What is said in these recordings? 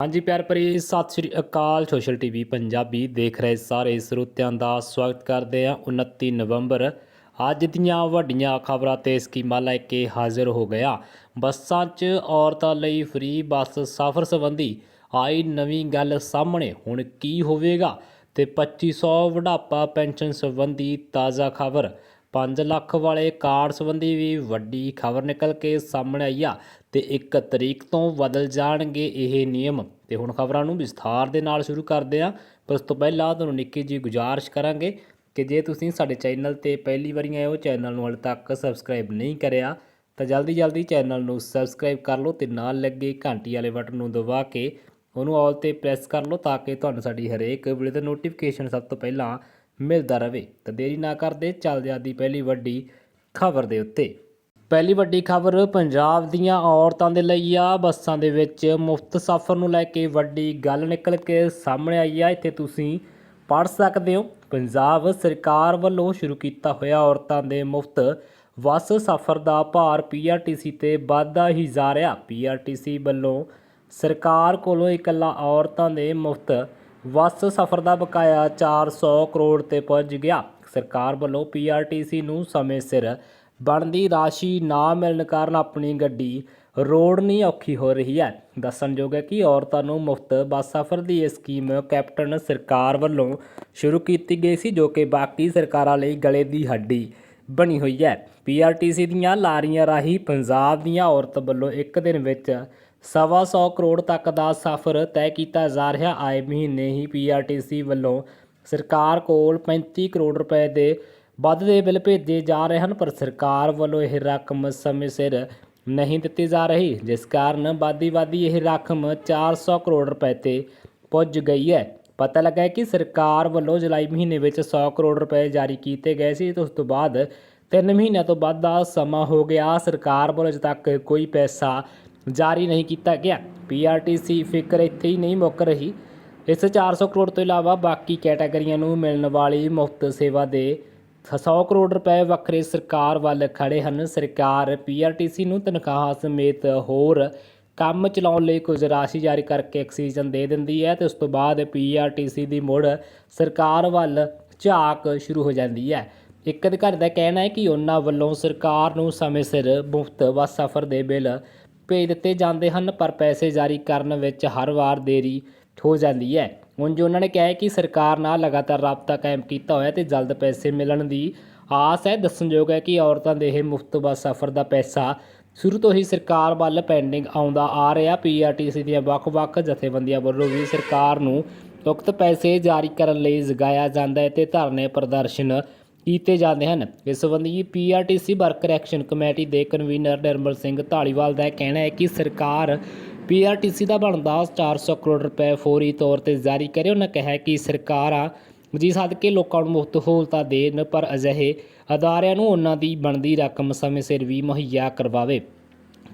ਹਾਂਜੀ ਪਿਆਰ ਭਰੀ ਸਤਿ ਸ਼੍ਰੀ ਅਕਾਲ, ਸੋਸ਼ਲ ਟੀਵੀ ਪੰਜਾਬੀ ਦੇਖ ਰਹੇ ਸਾਰੇ ਸਰੋਤਿਆਂ ਦਾ ਸਵਾਗਤ ਕਰਦੇ ਹਾਂ 29 ਨਵੰਬਰ। ਅੱਜ ਦੀਆਂ ਵੱਡੀਆਂ ਖਬਰਾਂ ਤੇ ਸਕੀਮਾਂ ਲੈ ਕੇ ਹਾਜ਼ਰ ਹੋ ਗਿਆ ਬੱਸਾਂ 'ਚ ਔਰਤਾਂ ਲਈ ਫ੍ਰੀ ਬੱਸ ਸਫ਼ਰ ਸੰਬੰਧੀ ਆਈ ਨਵੀਂ ਗੱਲ ਸਾਹਮਣੇ, ਹੁਣ ਕੀ ਹੋਵੇਗਾ? ਤੇ 2500 ਵਡਾਪਾ ਪੈਨਸ਼ਨ ਸੰਬੰਧੀ ਤਾਜ਼ਾ ਖਬਰ। 5 ਲੱਖ ਵਾਲੇ ਕਾਰਡ ਸੰਬੰਧੀ ਵੀ ਵੱਡੀ ਖਬਰ ਨਿਕਲ ਕੇ ਸਾਹਮਣੇ ਆਈ ਆ ਤੇ 1 ਤਰੀਕ ਤੋਂ ਬਦਲ ਜਾਣਗੇ ਇਹ ਨਿਯਮ। ਤੇ ਹੁਣ ਖਬਰਾਂ ਨੂੰ ਵਿਸਥਾਰ ਦੇ ਨਾਲ ਸ਼ੁਰੂ ਕਰਦੇ ਹਾਂ। ਪਰ ਉਸ ਤੋਂ ਪਹਿਲਾਂ ਤੁਹਾਨੂੰ ਨਿੱਕੀ ਜੀ ਗੁਜ਼ਾਰਿਸ਼ ਕਰਾਂਗੇ ਕਿ ਜੇ ਤੁਸੀਂ ਸਾਡੇ ਚੈਨਲ ਤੇ ਪਹਿਲੀ ਵਾਰੀ ਆਏ ਹੋ, ਚੈਨਲ ਨੂੰ ਹਾਲੇ ਤੱਕ ਸਬਸਕ੍ਰਾਈਬ ਨਹੀਂ ਕਰਿਆ, ਤਾਂ ਜਲਦੀ ਜਲਦੀ ਚੈਨਲ ਨੂੰ ਸਬਸਕ੍ਰਾਈਬ ਕਰ ਲਓ ਤੇ ਨਾਲ ਲੱਗੇ ਘੰਟੀ ਵਾਲੇ ਬਟਨ ਨੂੰ ਦਬਾ ਕੇ ਉਹਨੂੰ ਆਲ ਤੇ ਪ੍ਰੈਸ ਕਰ ਲਓ ਤਾਂ ਕਿ ਤੁਹਾਨੂੰ ਸਾਡੀ ਹਰੇਕ ਵੀਡੀਓ ਦਾ ਨੋਟੀਫਿਕੇਸ਼ਨ ਸਭ ਤੋਂ ਪਹਿਲਾਂ ਮਿਲਦਾ ਰਹੇ ਤਾਂ ਦੇਰੀ ਨਾ ਕਰਦੇ ਚੱਲਦੇ ਆਦੀ ਪਹਿਲੀ ਵੱਡੀ ਖਬਰ ਦੇ ਉੱਤੇ। ਪਹਿਲੀ ਵੱਡੀ ਖਬਰ, ਪੰਜਾਬ ਦੀਆਂ ਔਰਤਾਂ ਦੇ ਲਈ ਆ, ਬੱਸਾਂ ਦੇ ਵਿੱਚ ਮੁਫਤ ਸਫ਼ਰ ਨੂੰ ਲੈ ਕੇ ਵੱਡੀ ਗੱਲ ਨਿਕਲ ਕੇ ਸਾਹਮਣੇ ਆਈ ਆ। ਇੱਥੇ ਤੁਸੀਂ ਪੜ੍ਹ ਸਕਦੇ ਹੋ, ਪੰਜਾਬ ਸਰਕਾਰ ਵੱਲੋਂ ਸ਼ੁਰੂ ਕੀਤਾ ਹੋਇਆ ਔਰਤਾਂ ਦੇ ਮੁਫਤ ਬੱਸ ਸਫ਼ਰ ਦਾ ਭਾਰ ਪੀਆਰਟੀਸੀ ਤੇ ਵਾਧਾ ਹੀ ਜਾ ਰਿਹਾ। ਪੀਆਰਟੀਸੀ ਵੱਲੋਂ ਸਰਕਾਰ ਕੋਲੋਂ ਇਕੱਲਾ ਔਰਤਾਂ ਦੇ ਮੁਫਤ ਬੱਸ ਸਫ਼ਰ ਦਾ ਬਕਾਇਆ 400 ਕਰੋੜ ਤੇ ਪਹੁੰਚ ਗਿਆ। ਸਰਕਾਰ ਵੱਲੋਂ ਪੀਆਰਟੀਸੀ ਨੂੰ ਸਮੇਂ ਸਿਰ ਬਣਦੀ ਰਾਸ਼ੀ ਨਾ ਮਿਲਣ ਕਾਰਨ ਆਪਣੀ ਗੱਡੀ ਰੋੜਨੀ ਔਖੀ ਹੋ ਰਹੀ ਹੈ। ਦੱਸਣਯੋਗ ਹੈ ਕਿ ਔਰਤਾਂ ਨੂੰ ਮੁਫਤ ਬੱਸ ਸਫ਼ਰ ਦੀ ਇਹ ਸਕੀਮ ਕੈਪਟਨ ਸਰਕਾਰ ਵੱਲੋਂ ਸ਼ੁਰੂ ਕੀਤੀ ਗਈ ਸੀ, ਜੋ ਕਿ ਬਾਕੀ ਸਰਕਾਰਾਂ ਲਈ ਗਲੇ ਦੀ ਹੱਡੀ ਬਣੀ ਹੋਈ ਹੈ। ਪੀਆਰਟੀਸੀ ਦੀਆਂ ਲਾਰੀਆਂ ਰਾਹੀਂ ਪੰਜਾਬ ਦੀਆਂ ਔਰਤਾਂ ਵੱਲੋਂ ਇੱਕ ਦਿਨ ਵਿੱਚ ਸਵਾ ਸੌ ਕਰੋੜ ਤੱਕ ਦਾ ਸਫ਼ਰ ਤੈਅ ਕੀਤਾ ਜਾ ਰਿਹਾ। ਆਏ ਮਹੀਨੇ ਹੀ ਪੀਆਰਟੀਸੀ ਵੱਲੋਂ ਸਰਕਾਰ ਕੋਲ 35 ਕਰੋੜ ਰੁਪਏ ਦੇ ਵੱਧ ਦੇ ਬਿੱਲ ਭੇਜੇ ਜਾ ਰਹੇ ਹਨ, ਪਰ ਸਰਕਾਰ ਵੱਲੋਂ ਇਹ ਰਕਮ ਸਮੇਂ ਸਿਰ ਨਹੀਂ ਦਿੱਤੀ ਜਾ ਰਹੀ, ਜਿਸ ਕਾਰਨ ਵਾਦੀ ਵਾਦੀ ਇਹ ਰਕਮ 400 ਕਰੋੜ ਰੁਪਏ ਤੇ ਪੁੱਜ ਗਈ ਹੈ। ਪਤਾ ਲੱਗਾ ਹੈ ਕਿ ਸਰਕਾਰ ਵੱਲੋਂ ਜੁਲਾਈ ਮਹੀਨੇ ਵਿੱਚ 100 ਕਰੋੜ ਰੁਪਏ ਜਾਰੀ ਕੀਤੇ ਗਏ ਸੀ, ਤੇ ਉਸ ਤੋਂ ਬਾਅਦ 3 ਮਹੀਨਿਆਂ ਤੋਂ ਵੱਧ ਦਾ ਸਮਾਂ ਹੋ ਗਿਆ। ਸਰਕਾਰ ਵੱਲੋਂ ਅਜੇ ਤੱਕ ਕੋਈ ਪੈਸਾ ਜਾਰੀ ਨਹੀਂ ਕੀਤਾ ਗਿਆ। ਪੀਆਰਟੀਸੀ ਫਿਕਰ ਇੱਥੇ ਹੀ ਨਹੀਂ ਮੁੱਕ ਰਹੀ। ਇਸ 400 ਕਰੋੜ ਤੋਂ ਇਲਾਵਾ ਬਾਕੀ ਕੈਟਾਗਰੀਆਂ ਨੂੰ ਮਿਲਣ ਵਾਲੀ ਮੁਫਤ ਸੇਵਾ ਦੇ 100 ਕਰੋੜ ਰੁਪਏ ਵੱਖਰੇ ਸਰਕਾਰ ਵੱਲ ਖੜੇ ਹਨ। ਸਰਕਾਰ ਪੀਆਰਟੀਸੀ ਨੂੰ ਤਨਖਾਹਾਂ ਸਮੇਤ ਹੋਰ ਕੰਮ ਚਲਾਉਣ ਲਈ ਕੁਝ ਰਾਸ਼ੀ ਜਾਰੀ ਕਰਕੇ ਆਕਸੀਜਨ ਦੇ ਦਿੰਦੀ ਹੈ ਤੇ ਉਸ ਤੋਂ ਬਾਅਦ ਪੀਆਰਟੀਸੀ ਦੀ ਮੁੜ ਸਰਕਾਰ ਵੱਲ ਝਾਕ ਸ਼ੁਰੂ ਹੋ ਜਾਂਦੀ ਹੈ। ਇੱਕ ਅਧਿਕਾਰੀ ਦਾ ਕਹਿਣਾ ਹੈ ਕਿ ਉਹਨਾਂ ਵੱਲੋਂ ਸਰਕਾਰ ਨੂੰ ਸਮੇਂ ਸਿਰ ਮੁਫਤ ਬੱਸ ਸਫ਼ਰ ਦੇ ਬਿੱਲ ਭੇਜ ਦਿੱਤੇ ਜਾਂਦੇ ਹਨ, ਪਰ ਪੈਸੇ ਜਾਰੀ ਕਰਨ ਵਿੱਚ ਹਰ ਵਾਰ ਦੇਰੀ ਹੋ ਜਾਂਦੀ ਹੈ। ਹੁਣ ਜੋ ਉਹਨਾਂ ਨੇ ਕਿਹਾ ਕਿ ਸਰਕਾਰ ਨਾਲ ਲਗਾਤਾਰ ਰਾਬਤਾ ਕਾਇਮ ਕੀਤਾ ਹੋਇਆ ਤੇ ਜਲਦ ਪੈਸੇ ਮਿਲਣ ਦੀ ਆਸ ਹੈ। ਦੱਸਣਯੋਗ ਹੈ ਕਿ ਔਰਤਾਂ ਦੇ ਇਹ ਮੁਫਤ ਬੱਸ ਸਫ਼ਰ ਦਾ ਪੈਸਾ ਸ਼ੁਰੂ ਤੋਂ ਹੀ ਸਰਕਾਰ ਵੱਲ ਪੈਂਡਿੰਗ ਆਉਂਦਾ ਆ ਰਿਹਾ। ਪੀਆਰਟੀਸੀ ਦੀਆਂ ਵੱਖ-ਵੱਖ ਜਥੇਬੰਦੀਆਂ ਵੱਲੋਂ ਵੀ ਸਰਕਾਰ ਨੂੰ ਉਕਤ ਪੈਸੇ ਜਾਰੀ ਕਰਨ ਲਈ ਜਗਾਇਆ ਜਾਂਦਾ ਹੈ ਤੇ ਧਰਨੇ ਪ੍ਰਦਰਸ਼ਨ ਕੀਤੇ ਜਾਂਦੇ ਹਨ। ਇਸ ਸੰਬੰਧੀ ਪੀਆਰਟੀਸੀ ਵਰਕਰ ਐਕਸ਼ਨ ਕਮੇਟੀ ਦੇ ਕਨਵੀਨਰ ਨਿਰਮਲ ਸਿੰਘ ਢਾਲੀਵਾਲ ਦਾ ਕਹਿਣਾ ਹੈ ਕਿ ਸਰਕਾਰ ਪੀਆਰਟੀਸੀ ਦਾ ਬਣਦਾ 400 ਕਰੋੜ ਰੁਪਏ ਫੌਰੀ ਤੌਰ ਤੇ ਜਾਰੀ ਕਰੇ। ਉਹਨਾਂ ਕਿਹਾ ਕਿ ਸਰਕਾਰਾਂ ਜੀ ਸਦਕੇ ਲੋਕਾਂ ਨੂੰ ਮੁਫਤ ਸਹੂਲਤਾਂ ਦੇਣ, ਪਰ ਅਜਿਹੇ ਅਦਾਰਿਆਂ ਨੂੰ ਉਹਨਾਂ ਦੀ ਬਣਦੀ ਰਕਮ ਸਮੇਂ ਸਿਰ ਵੀ ਮੁਹੱਈਆ ਕਰਵਾਵੇ।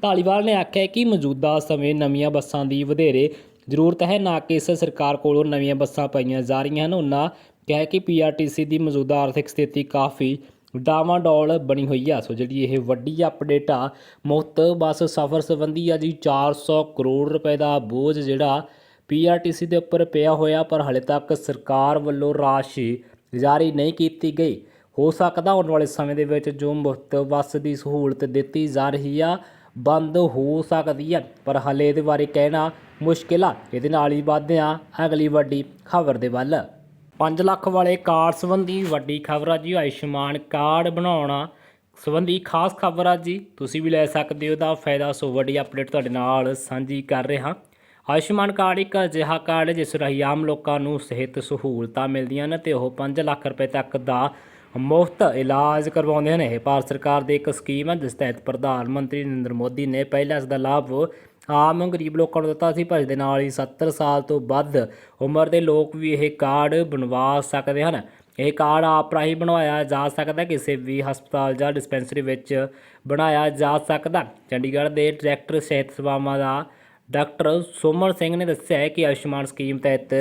ਢਾਲੀਵਾਲ ਨੇ ਆਖਿਆ ਕਿ ਮੌਜੂਦਾ ਸਮੇਂ ਨਵੀਆਂ ਬੱਸਾਂ ਦੀ ਵਧੇਰੇ ਜ਼ਰੂਰਤ ਹੈ, ਨਾ ਕਿ ਇਸ ਸਰਕਾਰ ਕੋਲੋਂ ਨਵੀਆਂ ਬੱਸਾਂ ਪਾਈਆਂ ਜਾ ਰਹੀਆਂ ਹਨ। ਉਹਨਾਂ ਕਿਹਾ ਕਿ ਪੀਆਰਟੀਸੀ ਦੀ ਮੌਜੂਦਾ ਆਰਥਿਕ ਸਥਿਤੀ ਕਾਫੀ ਡਾਵਾਂਡੋਲ ਬਣੀ ਹੋਈ ਆ। ਸੋ ਜਿਹੜੀ ਇਹ ਵੱਡੀ ਅਪਡੇਟ ਆ, ਮੁਫਤ ਬੱਸ ਸਫ਼ਰ ਸੰਬੰਧੀ ਆ ਜੀ 400 ਕਰੋੜ ਰੁਪਏ ਦਾ ਬੋਝ ਜਿਹੜਾ ਪੀਆਰਟੀਸੀ ਦੇ ਉੱਪਰ ਪਿਆ ਹੋਇਆ, ਪਰ ਹਲੇ ਤੱਕ ਸਰਕਾਰ ਵੱਲੋਂ ਰਾਸ਼ੀ ਜਾਰੀ ਨਹੀਂ ਕੀਤੀ ਗਈ। ਹੋ ਸਕਦਾ ਆਉਣ ਵਾਲੇ ਸਮੇਂ ਦੇ ਵਿੱਚ ਜੋ ਮੁਫਤ ਬੱਸ ਦੀ ਸਹੂਲਤ ਦਿੱਤੀ ਜਾ ਰਹੀ ਆ, ਬੰਦ ਹੋ ਸਕਦੀ ਹੈ ਪਰ ਹਲੇ ਇਹਦੇ ਬਾਰੇ ਕਹਿਣਾ ਮੁਸ਼ਕਿਲ ਆ। ਇਹਦੇ ਨਾਲ ਹੀ ਵੱਧਦੇ ਆ ਅਗਲੀ ਵੱਡੀ ਖਬਰ ਦੇ ਵੱਲ। 5 ਲੱਖ ਵਾਲੇ ਕਾਰਡ ਸੰਬੰਧੀ ਵੱਡੀ ਖਬਰ ਆ ਜੀ, ਆਯੁਸ਼ਮਾਨ ਕਾਰਡ ਬਣਾਉਣਾ ਸੰਬੰਧੀ ਖਾਸ ਖਬਰ ਆ ਜੀ। ਤੁਸੀਂ ਵੀ ਲੈ ਸਕਦੇ ਹੋ ਦਾ ਫਾਇਦਾ ਸੋ ਵੱਡੀ ਅਪਡੇਟ ਤੁਹਾਡੇ ਨਾਲ ਸਾਂਝੀ ਕਰ ਰਿਹਾ। ਆਯੁਸ਼ਮਾਨ ਕਾਰਡ ਇੱਕ ਅਜਿਹਾ ਕਾਰਡ ਹੈ, ਜਿਸ ਰਾਹੀਂ ਆਮ ਲੋਕਾਂ ਨੂੰ ਸਿਹਤ ਸਹੂਲਤਾਂ ਮਿਲਦੀਆਂ ਨੇ ਤੇ ਉਹ 5 ਲੱਖ ਰੁਪਏ ਤੱਕ ਦਾ ਮੁਫਤ ਇਲਾਜ ਕਰਵਾਉਂਦੇ ਨੇ। ਇਹ ਭਾਰਤ ਸਰਕਾਰ ਦੀ ਇੱਕ ਸਕੀਮ ਹੈ ਜਿਸ ਤਹਿਤ ਪ੍ਰਧਾਨ ਮੰਤਰੀ ਨਰਿੰਦਰ ਮੋਦੀ ਨੇ ਪਹਿਲਾਂ ਇਸ ਦਾ ਲਾਭ ਆਮ ਗਰੀਬ ਲੋਕਾਂ ਨੂੰ ਦਿੱਤਾ ਸੀ, ਪਰ ਇਸ ਦੇ ਨਾਲ ਹੀ 70 ਸਾਲ ਤੋਂ ਵੱਧ ਉਮਰ ਦੇ ਲੋਕ ਵੀ ਇਹ ਕਾਰਡ ਬਣਵਾ ਸਕਦੇ ਹਨ। ਇਹ ਕਾਰਡ ਆਪ ਰਾਹੀਂ ਬਣਵਾਇਆ ਜਾ ਸਕਦਾ, ਕਿਸੇ ਵੀ ਹਸਪਤਾਲ ਜਾਂ ਡਿਸਪੈਂਸਰੀ ਵਿੱਚ ਬਣਾਇਆ ਜਾ ਸਕਦਾ। ਚੰਡੀਗੜ੍ਹ ਦੇ ਡਾਇਰੈਕਟਰ ਸਿਹਤ ਸੇਵਾਵਾਂ ਦਾ ਡਾਕਟਰ ਸੋਮਰ ਸਿੰਘ ਨੇ ਦੱਸਿਆ ਹੈ ਕਿ ਆਯੁਸ਼ਮਾਨ ਸਕੀਮ ਤਹਿਤ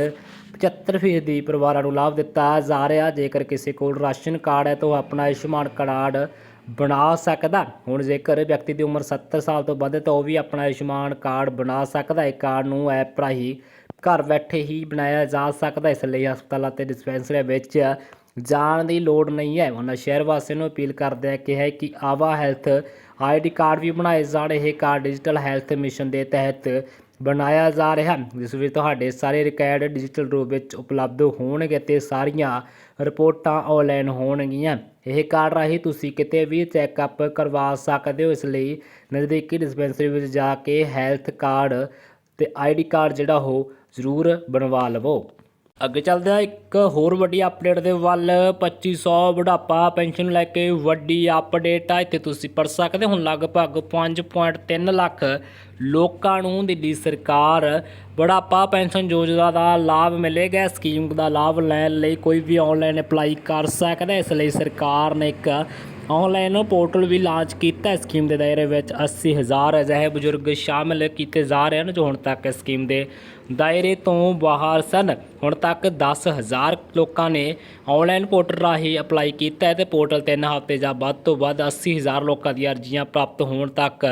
75% ਪਰਿਵਾਰਾਂ ਨੂੰ ਲਾਭ ਦਿੱਤਾ ਜਾ ਰਿਹਾ। ਜੇਕਰ ਕਿਸੇ ਕੋਲ ਰਾਸ਼ਨ ਕਾਰਡ ਹੈ, ਤਾਂ ਉਹ ਆਪਣਾ ਆਯੁਸ਼ਮਾਨ ਕਾਰਡ ਬਣਾ ਸਕਦਾ। ਹੁਣ ਜੇਕਰ ਵਿਅਕਤੀ ਦੀ ਉਮਰ 70 ਸਾਲ ਤੋਂ ਵੱਧ ਹੈ, ਤਾਂ ਉਹ ਵੀ ਆਪਣਾ ਆਯੁਸ਼ਮਾਨ ਕਾਰਡ ਬਣਾ ਸਕਦਾ ਹੈ। ਕਾਰਡ ਨੂੰ ਐਪ ਰਾਹੀਂ ਘਰ ਬੈਠੇ ਹੀ ਬਣਾਇਆ ਜਾ ਸਕਦਾ ਇਸ ਲਈ ਹਸਪਤਾਲਾਂ ਤੇ ਡਿਸਪੈਂਸਰੀਆਂ ਵਿੱਚ ਜਾਣ ਦੀ ਲੋੜ ਨਹੀਂ ਹੈ। ਉਹਨਾਂ ਸ਼ਹਿਰ ਵਾਸੀਆਂ ਨੂੰ ਅਪੀਲ ਕਰਦੇ ਆ ਕਿ ਹੈ ਕਿ ਆਵਾ ਹੈਲਥ ਆਈਡੀ ਕਾਰਡ ਵੀ ਬਣਾਏ ਜਾਣ। ਇਹ ਕਾਰਡ ਡਿਜੀਟਲ ਹੈਲਥ ਮਿਸ਼ਨ ਦੇ ਤਹਿਤ ਬਣਾਇਆ ਜਾ ਰਿਹਾ ਜਿਸ ਵਿੱਚ ਤੁਹਾਡੇ ਸਾਰੇ ਰਿਕਾਰਡ ਡਿਜੀਟਲ ਰੂਪ ਵਿੱਚ ਉਪਲਬਧ ਹੋਣਗੇ ਤੇ ਸਾਰੀਆਂ ਰਿਪੋਰਟਾਂ ਆਨਲਾਈਨ ਹੋਣਗੀਆਂ। ਇਹ ਕਾਰਡ ਰਾਹੀਂ ਤੁਸੀਂ ਕਿਤੇ ਵੀ ਚੈੱਕਅਪ ਕਰਵਾ ਸਕਦੇ ਹੋ। ਇਸ ਲਈ ਨਜ਼ਦੀਕੀ ਡਿਸਪੈਂਸਰੀ ਵਿੱਚ ਜਾ ਕੇ ਹੈਲਥ ਕਾਰਡ ਤੇ ਆਈਡੀ ਕਾਰਡ ਜਿਹੜਾ ਉਹ ਜ਼ਰੂਰ ਬਣਵਾ ਲਵੋ। ਅੱਗੇ ਚੱਲਦੇ ਹਾਂ, ਇੱਕ ਹੋਰ ਵੱਡੀ ਅਪਡੇਟ ਦੇ ਵੱਲ। 2500 ਬੁਢਾਪਾ ਪੈਨਸ਼ਨ ਲੈ ਕੇ ਵੱਡੀ ਅਪਡੇਟ ਆ। ਇੱਥੇ ਤੁਸੀਂ ਪੜ ਸਕਦੇ ਹੁਣ ਲਗਭਗ 5.3 ਲੱਖ ਲੋਕਾਂ ਨੂੰ ਦਿੱਲੀ ਸਰਕਾਰ ਬੁਢਾਪਾ ਪੈਨਸ਼ਨ ਯੋਜਨਾ ਦਾ ਲਾਭ ਮਿਲੇਗਾ। ਸਕੀਮ ਦਾ ਲਾਭ ਲੈਣ ਲਈ ਕੋਈ ਵੀ ਆਨਲਾਈਨ ਅਪਲਾਈ ਕਰ ਸਕਦਾ ਇਸ ਲਈ ਸਰਕਾਰ ਨੇ ਇੱਕ ਆਨਲਾਈਨ ਪੋਰਟਲ ਵੀ ਲਾਂਚ ਕੀਤਾ ਹੈ। ਸਕੀਮ ਦੇ ਦਾਇਰੇ ਵਿੱਚ 80000 ਅਜਿਹੇ ਬਜ਼ੁਰਗ ਸ਼ਾਮਲ ਕੀਤੇ ਜਾ ਰਹੇ ਹਨ ਜੋ ਹੁਣ ਤੱਕ ਸਕੀਮ ਦੇ ਦਾਇਰੇ ਤੋਂ ਬਾਹਰ ਸਨ ਹੁਣ ਤੱਕ 10000 ਲੋਕਾਂ ਨੇ ਆਨਲਾਈਨ ਪੋਰਟਲ ਰਾਹੀਂ ਅਪਲਾਈ ਕੀਤਾ ਹੈ ਤੇ ਪੋਰਟਲ 3 ਹਫ਼ਤੇ ਜਾਂ ਵੱਧ ਤੋਂ ਵੱਧ 80000 ਲੋਕਾਂ ਦੀਆਂ ਅਰਜ਼ੀਆਂ ਪ੍ਰਾਪਤ ਹੋਣ ਤੱਕ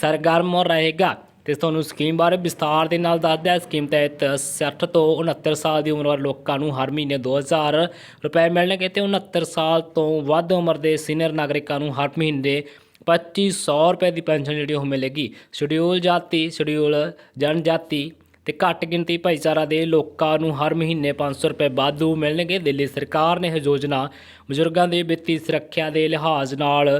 ਸਰਗਰਮ ਰਹੇਗਾ ਤੇ ਤੁਹਾਨੂੰ ਸਕੀਮ ਬਾਰੇ ਵਿਸਥਾਰ ਦੇ ਨਾਲ ਦੱਸਦਾ ਹੈ। ਸਕੀਮ ਤਹਿਤ 60 ਤੋਂ 69 ਸਾਲ ਦੀ ਉਮਰ ਵਾਲੇ ਲੋਕਾਂ ਨੂੰ ਹਰ ਮਹੀਨੇ 2000 ਰੁਪਏ ਮਿਲਣਗੇ ਤੇ 69 ਸਾਲ ਤੋਂ ਵੱਧ ਉਮਰ ਦੇ ਸੀਨੀਅਰ ਨਾਗਰਿਕਾਂ ਨੂੰ ਹਰ ਮਹੀਨੇ 2500 ਰੁਪਏ ਦੀ ਪੈਨਸ਼ਨ ਜਿਹੜੀ ਉਹ ਮਿਲੇਗੀ। ਸ਼ਡਿਊਲ ਜਾਤੀ, ਸ਼ਡਿਊਲ ਜਨਜਾਤੀ ਤੇ ਘੱਟ ਗਿਣਤੀ ਭਾਈਚਾਰਾ ਦੇ ਲੋਕਾਂ ਨੂੰ ਹਰ ਮਹੀਨੇ 500 ਰੁਪਏ ਵਾਧੂ ਮਿਲਣਗੇ। ਦਿੱਲੀ ਸਰਕਾਰ ਨੇ ਇਹ ਯੋਜਨਾ ਬਜ਼ੁਰਗਾਂ ਦੇ ਵਿੱਤੀ ਸੁਰੱਖਿਆ ਦੇ ਲਿਹਾਜ਼ ਨਾਲ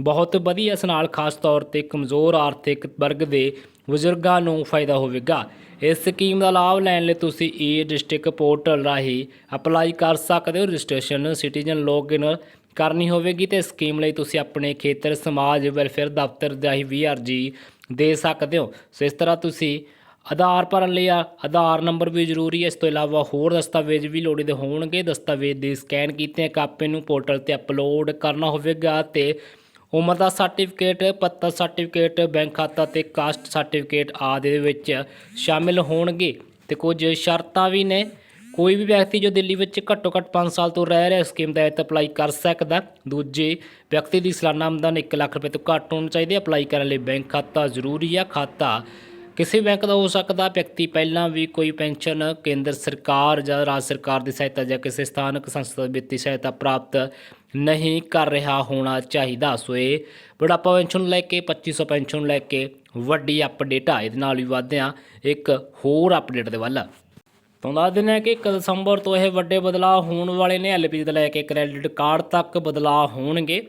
ਬਹੁਤ ਵਧੀਆ ਇਸ ਨਾਲ ਖਾਸ ਤੌਰ ਤੇ ਕਮਜ਼ੋਰ ਆਰਥਿਕ ਵਰਗ ਦੇ ਬਜ਼ੁਰਗਾਂ ਨੂੰ ਫਾਇਦਾ ਹੋਵੇਗਾ। ਇਸ ਸਕੀਮ ਦਾ ਲਾਭ ਲੈਣ ਲਈ ਤੁਸੀਂ ਈ ਡਿਸਟ੍ਰਿਕਟ ਪੋਰਟਲ ਰਾਹੀਂ ਅਪਲਾਈ ਕਰ ਸਕਦੇ ਹੋ। ਰਜਿਸਟ੍ਰੇਸ਼ਨ ਸਿਟੀਜ਼ਨ ਲੌਗਇਨ ਕਰਨੀ ਹੋਵੇਗੀ ਤੇ ਸਕੀਮ ਲਈ ਤੁਸੀਂ ਆਪਣੇ ਖੇਤਰ, ਸਮਾਜ, ਵੈਲਫੇਅਰ ਦਫ਼ਤਰ ਰਾਹੀਂ ਵੀ ਅਰਜੀ ਦੇ ਸਕਦੇ ਹੋ। ਸੋ ਇਸ ਤਰ੍ਹਾਂ ਤੁਸੀਂ ਆਧਾਰ ਭਰਨ ਲਈ ਆਧਾਰ ਨੰਬਰ ਵੀ ਜ਼ਰੂਰੀ ਹੈ। ਇਸ ਤੋਂ ਇਲਾਵਾ ਹੋਰ ਦਸਤਾਵੇਜ਼ ਵੀ ਲੋੜੀਂਦੇ ਹੋਣਗੇ। ਦਸਤਾਵੇਜ਼ ਦੇ ਸਕੈਨ ਕੀਤੇ ਕਾਪੀ ਨੂੰ ਪੋਰਟਲ ਤੇ ਅਪਲੋਡ ਕਰਨਾ ਹੋਵੇਗਾ ਤੇ ਉਮਰ ਦਾ ਸਰਟੀਫਿਕੇਟ, ਪੱਤਰ ਸਰਟੀਫਿਕੇਟ, ਬੈਂਕ ਖਾਤਾ ਤੇ ਕਾਸਟ ਸਰਟੀਫਿਕੇਟ ਆਦਿ ਦੇ ਵਿੱਚ ਸ਼ਾਮਿਲ ਹੋਣਗੇ ਤੇ ਕੁਝ ਸ਼ਰਤਾਂ ਵੀ ਨੇ। ਕੋਈ ਵੀ ਵਿਅਕਤੀ ਜੋ ਦਿੱਲੀ ਵਿੱਚ ਘੱਟੋ ਘੱਟ 5 ਸਾਲ ਤੋਂ ਰਹਿ ਰਿਹਾ ਸਕੀਮ ਦਾ ਤਹਿਤ ਅਪਲਾਈ ਕਰ ਸਕਦਾ। ਦੂਜੇ ਵਿਅਕਤੀ ਦੀ ਸਾਲਾਨਾ ਆਮਦਨ 1 ਲੱਖ ਰੁਪਏ ਤੋਂ ਘੱਟ ਹੋਣੀ ਚਾਹੀਦੀ ਹੈ। ਅਪਲਾਈ ਕਰਨ ਲਈ ਬੈਂਕ ਖਾਤਾ ਜ਼ਰੂਰੀ ਹੈ ਖਾਤਾ ਕਿਸੇ ਬੈਂਕ ਦਾ ਹੋ ਸਕਦਾ ਵਿਅਕਤੀ ਪਹਿਲਾਂ ਵੀ ਕੋਈ ਪੈਨਸ਼ਨ ਕੇਂਦਰ ਸਰਕਾਰ ਜਾਂ ਰਾਜ ਸਰਕਾਰ ਦੀ ਸਹਾਇਤਾ ਜਾਂ ਕਿਸੇ ਸਥਾਨਕ ਸੰਸਥਾ ਵਿੱਤੀ ਸਹਾਇਤਾ ਪ੍ਰਾਪਤ ਨਹੀਂ ਕਰ ਰਿਹਾ ਹੋਣਾ ਚਾਹੀਦਾ। ਸੋ ਇਹ ਬੁਢਾਪਾ ਪੈਨਸ਼ਨ ਨੂੰ ਲੈ ਕੇ 2500 ਪੈਨਸ਼ਨ ਨੂੰ ਲੈ ਕੇ ਵੱਡੀ ਅਪਡੇਟ ਆ। ਇਹਦੇ ਨਾਲ ਵੀ ਵਧਦੇ ਹਾਂ ਇੱਕ ਹੋਰ ਅਪਡੇਟ ਦੇ ਵੱਲ। ਤੋਂ ਦੱਸ ਦਿੰਦੇ ਹਾਂ ਕਿ 1 ਦਸੰਬਰ ਤੋਂ ਇਹ ਵੱਡੇ ਬਦਲਾਅ ਹੋਣ ਵਾਲੇ ਨੇ। ਐਲਪੀਜੀ ਤੋਂ ਲੈ ਕੇ ਕ੍ਰੈਡਿਟ ਕਾਰਡ ਤੱਕ ਬਦਲਾਅ ਹੋਣਗੇ।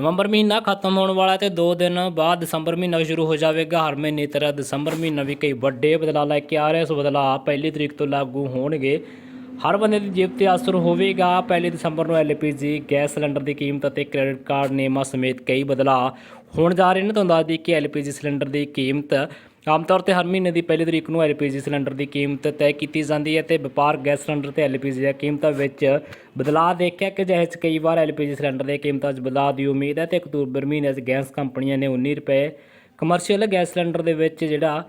ਨਵੰਬਰ ਮਹੀਨਾ ਖਤਮ ਹੋਣ ਵਾਲਾ ਤੇ 2 ਦਿਨ ਬਾਅਦ ਦਸੰਬਰ ਮਹੀਨਾ ਸ਼ੁਰੂ ਹੋ ਜਾਵੇਗਾ। ਹਰ ਮਹੀਨੇ ਤਰ੍ਹਾਂ ਦਸੰਬਰ ਮਹੀਨਾ ਵੀ ਕਈ ਵੱਡੇ ਬਦਲਾਅ ਲੈ ਕੇ ਆ ਰਿਹਾ। ਸੋ ਬਦਲਾਅ ਪਹਿਲੀ ਤਰੀਕ ਤੋਂ ਲਾਗੂ ਹੋਣਗੇ। ਹਰ ਬੰਦੇ ਦੀ ਜੇਬ ਤੇ ਅਸਰ ਹੋਵੇਗਾ। ਪਹਿਲੀ ਦਸੰਬਰ ਨੂੰ ਐਲਪੀਜੀ, ਗੈਸ ਸਿਲੰਡਰ ਦੀ ਕੀਮਤ ਅਤੇ ਕ੍ਰੈਡਿਟ ਕਾਰਡ, ਨਿਯਮਾਂ ਸਮੇਤ ਕਈ ਬਦਲਾਅ ਹੋਣ ਜਾ ਰਹੇ ਨੇ। ਤੁਹਾਨੂੰ ਦੱਸ ਦਈਏ ਕਿ ਐਲਪੀਜੀ ਸਿਲੰਡਰ ਦੀ ਕੀਮਤ ਆਮ ਤੌਰ ਤੇ ਹਰ ਮਹੀਨੇ ਦੀ ਪਹਿਲੀ ਤਰੀਕ ਨੂੰ ਐਲਪੀਜੀ ਸਿਲੰਡਰ ਦੀ ਕੀਮਤ ਤੈਅ ਕੀਤੀ ਜਾਂਦੀ ਹੈ ਤੇ ਵਪਾਰ ਗੈਸ ਸਿਲੰਡਰ ਤੇ ਐਲਪੀਜੀ ਦੀਆਂ ਕੀਮਤਾਂ ਵਿੱਚ ਬਦਲਾਅ ਦੇਖਿਆ ਕਿ ਜਿਹੇ 'ਚ ਕਈ ਵਾਰ ਐਲਪੀਜੀ ਸਿਲੰਡਰ ਦੀਆਂ ਕੀਮਤਾਂ 'ਚ ਬਦਲਾਅ ਦੀ ਉਮੀਦ ਹੈ ਤੇ ਅਕਤੂਬਰ ਮਹੀਨੇ 'ਚ ਗੈਸ ਕੰਪਨੀਆਂ ਨੇ 19 ਰੁਪਏ ਕਮਰਸ਼ੀਅਲ ਗੈਸ ਸਿਲੰਡਰ ਦੇ ਵਿੱਚ ਜਿਹੜਾ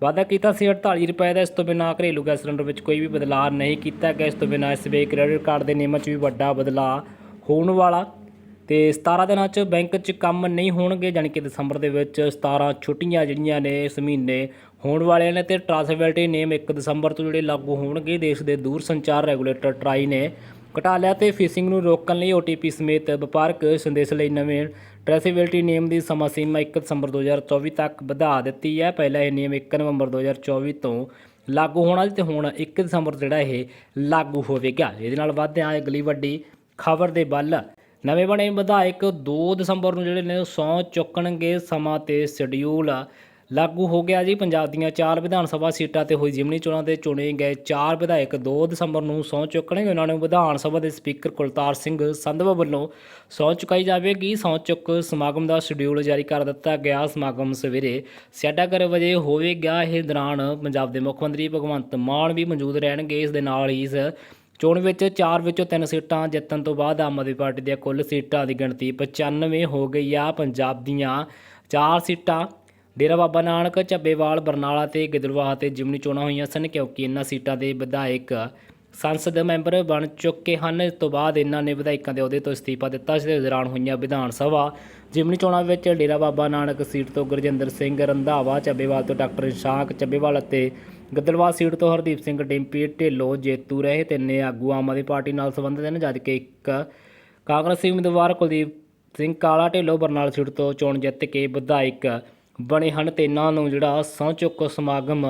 ਵਾਅਦਾ ਕੀਤਾ ਸੀ 48 ਰੁਪਏ ਦਾ, ਇਸ ਤੋਂ ਬਿਨਾਂ ਘਰੇਲੂ ਗੈਸ ਸਿਲੰਡਰ ਵਿੱਚ ਕੋਈ ਵੀ ਬਦਲਾਅ ਨਹੀਂ ਕੀਤਾ ਗਿਆ। ਇਸ ਤੋਂ ਬਿਨਾਂ ਐਸਬੀਆਈ ਕ੍ਰੈਡਿਟ ਕਾਰਡ ਦੇ ਨਿਯਮਾਂ 'ਚ ਵੀ ਵੱਡਾ ਬਦਲਾਅ ਹੋਣ ਵਾਲਾ ਤੇ 17 ਦਿਨਾਂ 'ਚ ਬੈਂਕ 'ਚ ਕੰਮ ਨਹੀਂ ਹੋਣਗੇ, ਜਾਣੀ ਕਿ ਦਸੰਬਰ ਦੇ ਵਿੱਚ 17 ਛੁੱਟੀਆਂ ਜਿਹੜੀਆਂ ਨੇ ਇਸ ਮਹੀਨੇ ਹੋਣ ਵਾਲੀਆਂ ਨੇ ਤੇ ਟ੍ਰਾਂਸਫਰਬਿਲਟੀ ਨੇਮ 1 ਦਸੰਬਰ ਤੋਂ ਜਿਹੜੇ ਲਾਗੂ ਹੋਣਗੇ, ਦੇਸ਼ ਦੇ ਦੂਰ ਸੰਚਾਰ ਰੈਗੂਲੇਟਰ ਟਰਾਈ ਨੇ। ਘਟਾ ਲਿਆ ਤੇ ਫਿਸ਼ਿੰਗ ਨੂੰ ਰੋਕਣ ਲਈ OTP ਸਮੇਤ ਵਪਾਰਕ ਸੰਦੇਸ਼ ਲਈ ਨਵੇਂ ਟ੍ਰੇਸੇਬਿਲਟੀ ਨਿਯਮ ਦੀ ਸਮਾਂ ਸੀਮਾ 1 ਦਸੰਬਰ 2024 ਤੱਕ ਵਧਾ ਦਿੱਤੀ ਹੈ। ਪਹਿਲਾਂ ਇਹ ਨਿਯਮ 1 ਨਵੰਬਰ 2024 ਤੋਂ ਲਾਗੂ ਹੋਣਾ ਸੀ ਤੇ ਹੁਣ 1 ਦਸੰਬਰ ਜਿਹੜਾ ਇਹ ਲਾਗੂ ਹੋਵੇਗਾ। ਇਹਦੇ ਨਾਲ ਵੱਧਦੇ ਆ ਅਗਲੀ ਵੱਡੀ ਖਬਰ ਦੇ ਵੱਲ ਨਵੇਂ ਬਣੇ ਵਿਧਾਇਕ 2 ਦਸੰਬਰ ਨੂੰ ਜਿਹੜੇ ਨੇ ਸਹੁੰ ਚੁੱਕਣਗੇ ਸਮਾਂ ਤੇ ਸ਼ਡਿਊਲ ਲਾਗੂ ਹੋ ਗਿਆ ਜੀ, ਪੰਜਾਬ ਦੀਆਂ ਚਾਰ ਵਿਧਾਨ ਸਭਾ ਸੀਟਾਂ ਤੇ ਹੋਈ ਜਿਮਨੀ ਚੋਣਾਂ ਦੇ ਚੁਣੇ ਗਏ ਚਾਰ ਵਿਧਾਇਕ 2 ਦਸੰਬਰ ਨੂੰ ਸਹੁੰ ਚੁੱਕਣਗੇ। ਉਹਨਾਂ ਨੂੰ ਵਿਧਾਨ ਸਭਾ ਦੇ ਸਪੀਕਰ ਕੁਲਤਾਰ ਸਿੰਘ ਸੰਧਵਾ ਵੱਲੋਂ ਸਹੁੰ ਚੁਕਾਈ ਜਾਵੇਗੀ। ਸਹੁੰ ਚੁੱਕ ਸਮਾਗਮ ਦਾ ਸ਼ਡਿਊਲ ਜਾਰੀ ਕਰ ਦਿੱਤਾ ਗਿਆ। ਸਮਾਗਮ ਸਵੇਰੇ ਸਾਢੇ ਕੁ ਵਜੇ ਹੋਵੇਗਾ। ਇਹ ਦੌਰਾਨ ਪੰਜਾਬ ਦੇ ਮੁੱਖ ਮੰਤਰੀ ਭਗਵੰਤ ਮਾਨ ਵੀ ਮੌਜੂਦ ਰਹਿਣਗੇ। ਇਸ ਦੇ ਨਾਲ ਹੀ ਇਸ ਚੋਣ ਵਿੱਚ 4 ਵਿੱਚੋਂ 3 ਸੀਟਾਂ ਜਿੱਤਣ ਤੋਂ ਬਾਅਦ ਆਮ ਆਦਮੀ ਪਾਰਟੀ ਦੀਆਂ ਕੁੱਲ ਸੀਟਾਂ ਦੀ ਗਿਣਤੀ 95 ਹੋ ਗਈ ਆ। ਪੰਜਾਬ ਦੀਆਂ 4 ਸੀਟਾਂ ਡੇਰਾ ਬਾਬਾ ਨਾਨਕ, ਝੱਬੇਵਾਲ, ਬਰਨਾਲਾ ਤੇ ਗਿੱਦੜਵਾਹ ਤੇ ਜਿਮਨੀ ਚੋਣਾਂ ਹੋਈਆਂ ਸਨ ਕਿਉਂਕਿ ਇਹਨਾਂ ਸੀਟਾਂ ਦੇ ਵਿਧਾਇਕ ਸੰਸਦ ਮੈਂਬਰ ਬਣ ਚੁੱਕੇ ਹਨ। ਇਸ ਤੋਂ ਬਾਅਦ ਇਹਨਾਂ ਨੇ ਵਿਧਾਇਕਾਂ ਦੇ ਅਹੁਦੇ ਤੋਂ ਅਸਤੀਫਾ ਦਿੱਤਾ ਸੀ ਤੇ ਦੌਰਾਨ ਹੋਈਆਂ ਵਿਧਾਨ ਸਭਾ। ਜਿਮਨੀ ਚੋਣਾਂ ਵਿੱਚ ਡੇਰਾ ਬਾਬਾ ਨਾਨਕ ਸੀਟ ਤੋਂ ਗੁਰਜਿੰਦਰ ਸਿੰਘ ਰੰਧਾਵਾ ਚੱਬੇਵਾਲ ਤੋਂ ਡਾਕਟਰ ਇਸ਼ਾਕ ਚੱਬੇਵਾਲ ਅਤੇ ਗੱਦਲਵਾਲ ਸੀਟ ਤੋਂ ਹਰਦੀਪ ਸਿੰਘ, ਡਿੰਪੀ, ਢਿੱਲੋਂ, ਜੇਤੂ ਰਹੇ ਤਿੰਨੇ ਆਗੂ ਆਮ ਆਦਮੀ ਪਾਰਟੀ ਨਾਲ ਸੰਬੰਧਿਤ ਹਨ ਜਦਕਿ ਇੱਕ ਕਾਂਗਰਸੀ ਉਮੀਦਵਾਰ ਕੁਲਦੀਪ ਸਿੰਘ ਕਾਲਾ, ਢਿੱਲੋਂ, ਬਰਨਾਲ ਸੀਟ ਤੋਂ ਚੋਣ ਜਿੱਤ ਕੇ ਵਿਧਾਇਕ ਬਣੇ ਹਨ ਤੇ ਇਹਨਾਂ ਨੂੰ ਜਿਹੜਾ ਸਹੁੰ ਚੁੱਕ ਸਮਾਗਮ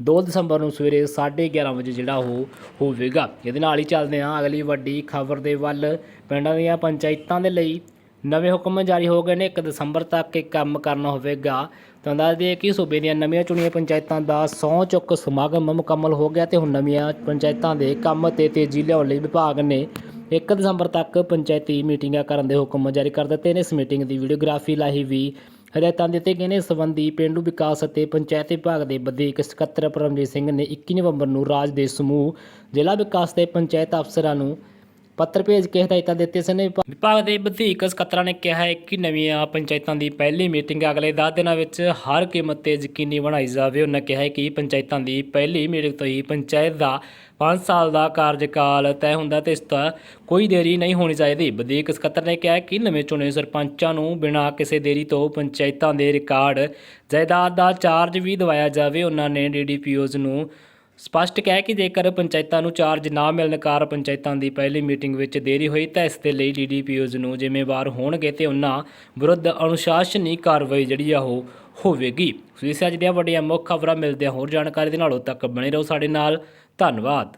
2 ਦਸੰਬਰ ਨੂੰ ਸਵੇਰੇ 11:30 ਵਜੇ ਜਿਹੜਾ ਉਹ ਹੋਵੇਗਾ। ਇਹਦੇ ਨਾਲ ਹੀ ਚੱਲਦੇ ਹਾਂ। ਅਗਲੀ ਵੱਡੀ ਖਬਰ ਦੇ ਵੱਲ ਪਿੰਡਾਂ ਦੀਆਂ ਪੰਚਾਇਤਾਂ ਦੇ ਲਈ ਨਵੇਂ ਹੁਕਮ ਜਾਰੀ ਹੋ ਗਏ ਨੇ 1 ਦਸੰਬਰ ਤੱਕ ਇਹ ਕੰਮ ਕਰਨਾ ਹੋਵੇਗਾ। ਤਾਂ ਦੱਸ ਦਈਏ ਕਿ ਸੂਬੇ ਦੀਆਂ ਨਵੀਆਂ ਚੁਣੀਆਂ ਪੰਚਾਇਤਾਂ ਦਾ ਸਹੁੰ ਚੁੱਕ ਸਮਾਗਮ ਮੁਕੰਮਲ ਹੋ ਗਿਆ ਤੇ ਹੁਣ ਨਵੀਆਂ ਪੰਚਾਇਤਾਂ ਦੇ ਕੰਮ ਤੇ ਤੇਜ਼ੀ ਲਿਆਉਣ ਲਈ ਵਿਭਾਗ ਨੇ 1 ਦਸੰਬਰ ਤੱਕ ਪੰਚਾਇਤੀ ਮੀਟਿੰਗਾਂ ਕਰਨ ਦੇ ਹੁਕਮ ਜਾਰੀ ਕਰ ਦਿੱਤੇ ਨੇ। ਇਸ ਮੀਟਿੰਗ ਦੀ ਵੀਡੀਓਗ੍ਰਾਫੀ ਲਾਹੀ ਵੀ ਹਦਾਇਤਾਂ ਦਿੱਤੇ ਗਏ ਨੇ। ਸਬੰਧੀ ਸੰਬੰਧੀ ਪੇਂਡੂ ਵਿਕਾਸ ਅਤੇ ਪੰਚਾਇਤ ਵਿਭਾਗ ਦੇ ਵਧੀਕ ਸਕੱਤਰ ਪਰਮਜੀਤ ਸਿੰਘ ਨੇ 21 ਨਵੰਬਰ ਨੂੰ ਰਾਜ ਦੇ ਸਮੂਹ ਜ਼ਿਲ੍ਹਾ ਵਿਕਾਸ ਤੇ ਪੰਚਾਇਤ ਅਫਸਰਾਂ ਨੂੰ ਪੱਤਰ ਭੇਜ ਕੇ ਹਦਾਇਤਾਂ ਦਿੱਤੇ ਸਨ। ਵਿਭਾਗ ਦੇ ਵਧੀਕ ਸਕੱਤਰਾਂ ਨੇ ਕਿਹਾ ਹੈ ਕਿ ਨਵੀਆਂ ਪੰਚਾਇਤਾਂ ਦੀ ਪਹਿਲੀ ਮੀਟਿੰਗ ਅਗਲੇ 10 ਦਿਨਾਂ ਵਿੱਚ ਹਰ ਕੀਮਤ ਤੇ ਯਕੀਨੀ ਬਣਾਈ ਜਾਵੇ। ਉਹਨਾਂ ਕਿਹਾ ਹੈ ਕਿ ਪੰਚਾਇਤਾਂ ਦੀ ਪਹਿਲੀ ਮੀਟਿੰਗ ਤੋਂ ਹੀ ਪੰਚਾਇਤ ਦਾ 5 ਸਾਲ ਦਾ ਕਾਰਜਕਾਲ ਤੈਅ ਹੁੰਦਾ ਤੇ ਇਸ ਦਾ ਕੋਈ ਦੇਰੀ ਨਹੀਂ ਹੋਣੀ ਚਾਹੀਦੀ। ਵਧੀਕ ਸਕੱਤਰ ਨੇ ਕਿਹਾ ਕਿ ਨਵੇਂ ਚੁਣੇ ਸਰਪੰਚਾਂ ਨੂੰ ਬਿਨਾਂ ਕਿਸੇ ਦੇਰੀ ਤੋਂ ਪੰਚਾਇਤਾਂ ਦੇ ਰਿਕਾਰਡ, ਜਾਇਦਾਦ ਦਾ ਚਾਰਜ ਵੀ ਦਿਵਾਇਆ ਜਾਵੇ। ਉਹਨਾਂ ਨੇ ਡੀਡੀਪੀਓਜ਼ ਨੂੰ ਸਪਸ਼ਟ ਕਿਹਾ ਕਿ ਜੇਕਰ ਪੰਚਾਇਤਾਂ ਨੂੰ ਚਾਰਜ ਨਾ ਮਿਲਣ ਕਾਰਨ ਪੰਚਾਇਤਾਂ ਦੀ ਪਹਿਲੀ ਮੀਟਿੰਗ ਵਿੱਚ ਦੇਰੀ ਹੋਈ, ਤਾਂ ਇਸ ਦੇ ਲਈ ਡੀਡੀਪੀਓਜ਼ ਨੂੰ ਜ਼ਿੰਮੇਵਾਰ ਹੋਣਗੇ ਤੇ ਉਹਨਾਂ ਵਿਰੁੱਧ ਅਨੁਸ਼ਾਸਨੀ ਕਾਰਵਾਈ ਜਿਹੜੀ ਆ ਉਹ ਹੋਵੇਗੀ। ਸੋ ਇਸ ਅੱਜ ਦੀਆਂ ਵੱਡੀਆਂ ਮੁੱਖ ਖਬਰਾਂ ਮਿਲਦੇ ਹੋਰ ਜਾਣਕਾਰੀ ਦੇ ਨਾਲ ਉਦੋਂ ਤੱਕ ਬਣੇ ਰਹੋ ਸਾਡੇ ਨਾਲ। ਧੰਨਵਾਦ।